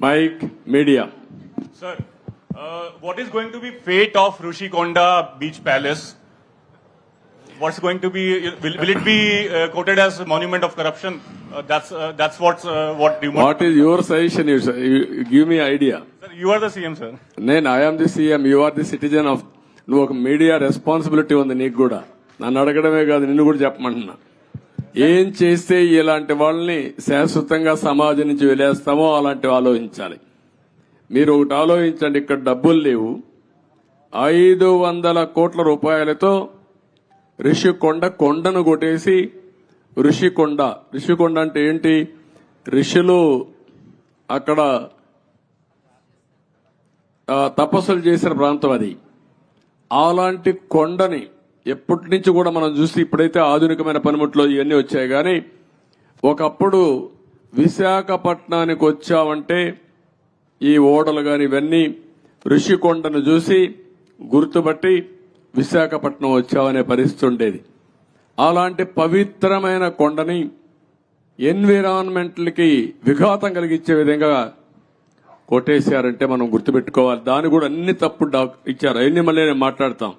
Mike media Sir, uh, what is going to be fate of Rushikonda Beach Palace? What's going to be? Will, will it be uh, quoted as a monument of corruption? Uh, that's uh, that's what's uh, what you want. What is your suggestion give me idea Sir, you are the CM, sir. నేను I am the CM you are the citizen of నువ్వు ఒక media responsibility ఉంది నీకు కూడా నన్ను అడగడమే కాదు నిన్ను కూడా చెప్పమంటున్నా ఏం చేస్తే ఇలాంటి వాళ్ళని శాశ్వతంగా సమాజం నుంచి వెలేస్తామో అలాంటివి ఆలోచించాలి. మీరు ఒకటి ఆలోచించండి ఇక్కడ డబ్బులు లేవు. ఐదు వందల కోట్ల రూపాయలతో ఋషికొండ కొండను కొట్టేసి ఋషికొండ ఋషికొండ అంటే ఏంటి? ఋషులు అక్కడ తపస్సులు చేసిన ప్రాంతం అది. అలాంటి కొండని ఎప్పటి నుంచి కూడా మనం చూసి ఇప్పుడైతే ఆధునికమైన పనిముట్లు ఇవన్నీ వచ్చాయి. కానీ ఒకప్పుడు విశాఖపట్నానికి వచ్చామంటే ఈ ఓడలు కానీ ఇవన్నీ ఋషికొండను చూసి గుర్తుపట్టి విశాఖపట్నం వచ్చామనే పరిస్థితి ఉండేది. అలాంటి పవిత్రమైన కొండని ఎన్విరాన్మెంట్లకి విఘాతం కలిగించే విధంగా కొట్టేశారంటే మనం గుర్తుపెట్టుకోవాలి. దాని కూడా అన్ని తప్పు ఇచ్చారు. అవన్నీ మళ్ళీ నేను మాట్లాడతాం.